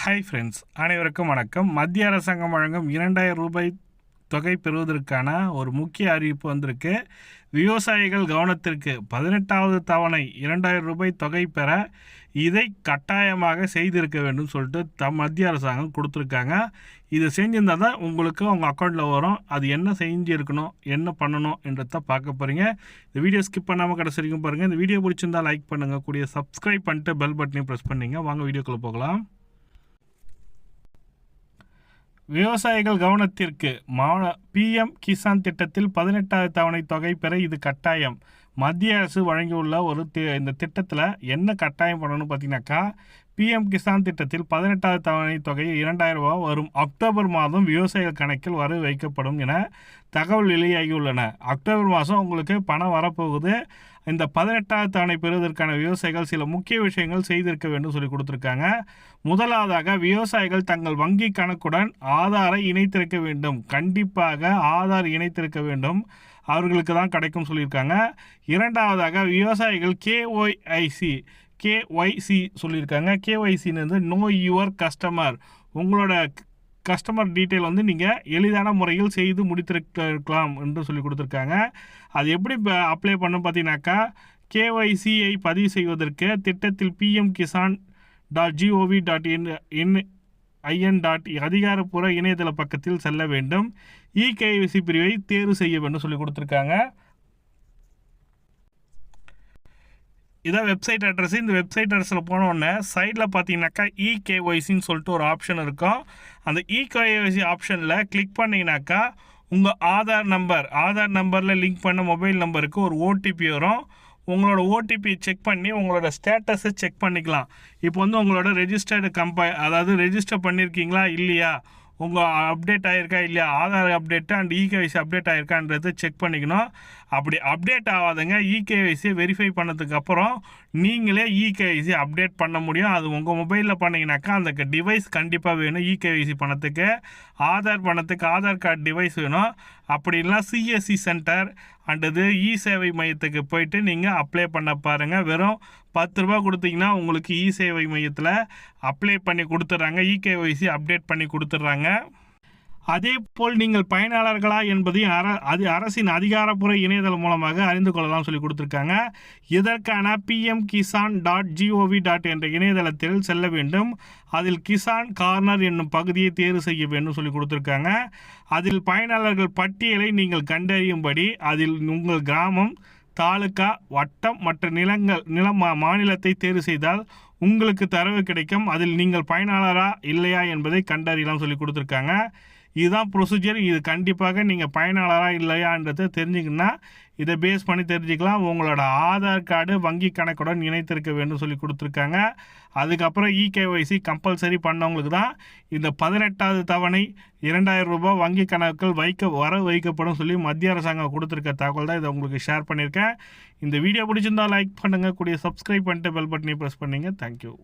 Hi friends அனைவருக்கும் வணக்கம். மத்திய அரசாங்கம் வழங்கும் இரண்டாயிரம் ரூபாய் தொகை பெறுவதற்கான ஒரு முக்கிய அறிவிப்பு வந்திருக்கு. விவசாயிகள் கவனத்திற்கு பதினெட்டாவது தவணை இரண்டாயிரம் ரூபாய் தொகை பெற இதை கட்டாயமாக செய்திருக்க வேண்டும் சொல்லிட்டு த மத்திய அரசாங்கம் கொடுத்துருக்காங்க. இது செஞ்சிருந்தால் தான் உங்களுக்கு உங்கள் அக்கௌண்ட்டில் வரும். அது என்ன செஞ்சுருக்கணும் என்ன பண்ணணும் என்றதை பார்க்க போகிறீங்க இந்த வீடியோ ஸ்கிப் பண்ணாமல் கடைசி வரைக்கும் பாருங்கள் இந்த வீடியோ பிடிச்சிருந்தால் லைக் பண்ணுங்கள் கூடிய சப்ஸ்கிரைப் பண்ணிட்டு பெல் பட்டனையும் ப்ரெஸ் பண்ணிங்க. வாங்க வீடியோக்குள்ளே போகலாம். விவசாயிகள் கவனத்திற்கு மாவ பிஎம் கிசான் திட்டத்தில் பதினெட்டாவது தவணை தொகை பெற இது கட்டாயம். மத்திய அரசு வழங்கியுள்ள ஒரு தி இந்த திட்டத்தில் என்ன கட்டாயம் பண்ணணும்னு பார்த்தீங்கன்னாக்கா பிஎம் கிசான் திட்டத்தில் பதினெட்டாவது தவணை தொகை இரண்டாயிரம் ரூபாய் வரும் அக்டோபர் மாதம் விவசாயிகள் கணக்கில் வர வைக்கப்படும் என தகவல் வெளியாகியுள்ளன. அக்டோபர் மாதம் உங்களுக்கு பணம் வரப்போகுது. இந்த பதினெட்டாவது தவணை பெறுவதற்கான விவசாயிகள் சில முக்கிய விஷயங்கள் செய்திருக்க வேண்டும் சொல்லி கொடுத்துருக்காங்க. முதலாவதாக விவசாயிகள் தங்கள் வங்கி கணக்குடன் ஆதாரை இணைத்திருக்க வேண்டும். கண்டிப்பாக ஆதார் இணைத்திருக்க வேண்டும். அவர்களுக்கு தான் கிடைக்கும் சொல்லியிருக்காங்க. இரண்டாவதாக விவசாயிகள் கேஒய்ஐசி கேஒய்சி சொல்லியிருக்காங்க. கேஒய்சின்னு வந்து நோ யுவர் கஸ்டமர் உங்களோட கஸ்டமர் டீட்டெயில் வந்து நீங்கள் எளிதான முறையில் செய்து முடித்திருக்கலாம் என்று சொல்லி கொடுத்துருக்காங்க. அது எப்படி அப்ளை பண்ண பார்த்தீங்கன்னாக்கா கேஒய்சியை பதிவு செய்வதற்கு திட்டத்தில் PM Kisan dot GOV dot in in IN dot அதிகாரப்பூர்வ இணையதள பக்கத்தில் செல்ல வேண்டும். இகேவிசி பிரிவை தேர்வு செய்ய வேண்டும் சொல்லி கொடுத்துருக்காங்க. இதான் வெப்சைட் அட்ரஸ் இந்த வெப்சைட் அட்ரஸில் போனோடனே சைடில் பார்த்தீங்கன்னாக்கா இகேஒய்சின்னு சொல்லிட்டு ஒரு ஆப்ஷன் இருக்கும். அந்த இகேஒய்சி ஆப்ஷனில் கிளிக் பண்ணிங்கனாக்கா உங்கள் ஆதார் நம்பர் ஆதார் நம்பரில் லிங்க் பண்ண மொபைல் நம்பருக்கு ஒரு ஓடிபி வரும். உங்களோட ஓடிபி செக் பண்ணி உங்களோட ஸ்டேட்டஸை செக் பண்ணிக்கலாம். இப்போ வந்து உங்களோட ரெஜிஸ்டர்டு கம்பை அதாவது ரெஜிஸ்டர் பண்ணியிருக்கீங்களா இல்லையா? உங்கள் அப்டேட் ஆகிருக்கா இல்லையா? Aadhaar update and eKYC update ஆகிருக்கான்றது check பண்ணிக்கணும். அப்படி அப்டேட் ஆகாதுங்க. இகேவைசியை வெரிஃபை பண்ணதுக்கப்புறம் நீங்களே இகேவைசி அப்டேட் பண்ண முடியும். அது உங்கள் மொபைலில் பண்ணிங்கனாக்கா அந்த டிவைஸ் கண்டிப்பாக வேணும் இகேவைசி பண்ணத்துக்கு ஆதார் பண்ணத்துக்கு ஆதார் கார்டு டிவைஸ் வேணும். அப்படி இல்லைனா சிஎஸ்சி சென்டர் அண்டது இ சேவை மையத்துக்கு போயிட்டு நீங்கள் அப்ளை பண்ண பாருங்கள் வெறும் பத்து ரூபா கொடுத்தீங்கன்னா உங்களுக்கு இ சேவை மையத்தில் அப்ளை பண்ணி கொடுத்துட்றாங்க இகேஒய்சி அப்டேட் பண்ணி கொடுத்துட்றாங்க அதே போல் நீங்கள் பயனாளர்களா என்பதையும் அர அது அரசின் அதிகாரப்பூர்வ இணையதளம் மூலமாக அறிந்து கொள்ளலாம் சொல்லி கொடுத்துருக்காங்க. இதற்கான PM Kisan dot GOV dot என்ற இணையதளத்தில் செல்ல வேண்டும். அதில் கிசான் கார்னர் என்னும் பகுதியை தேர்வு செய்ய வேண்டும் சொல்லி கொடுத்துருக்காங்க. அதில் பயனாளர்கள் பட்டியலை நீங்கள் கண்டறியும்படி அதில் உங்கள் கிராமம் தாலுக்கா வட்டம் மற்ற நிலங்கள் நில மாநிலத்தை தேர்வு செய்தால் உங்களுக்கு தரவு கிடைக்கும். அதில் நீங்கள் பயனாளரா இல்லையா என்பதை கண்டறியலாம் சொல்லி கொடுத்துருக்காங்க. இதுதான் ப்ரொசீஜர் இது கண்டிப்பாக நீங்கள் பயனாளராக இல்லையான்றதை தெரிஞ்சுக்கணுன்னா இதை பேஸ் பண்ணி தெரிஞ்சுக்கலாம். உங்களோட ஆதார் கார்டு வங்கி கணக்குடன் இணைத்திருக்க வேண்டும் சொல்லி கொடுத்துருக்காங்க. அதுக்கப்புறம் இகேஒய்சி கம்பல்சரி பண்ணவங்களுக்கு தான் இந்த பதினெட்டாவது தவணை இரண்டாயிரம் ரூபாய் வங்கி கணக்குகள் வைக்க வர வைக்கப்படும் சொல்லி மத்திய அரசாங்கம் கொடுத்துருக்க தகவல் தான் இதை உங்களுக்கு ஷேர் பண்ணியிருக்கேன். இந்த வீடியோ பிடிச்சிருந்தால் லைக் பண்ணுங்கள் கூடிய சப்ஸ்கிரைப் பண்ணிட்டு பெல் பட்டனை ப்ரெஸ் பண்ணிங்க. தேங்க்யூ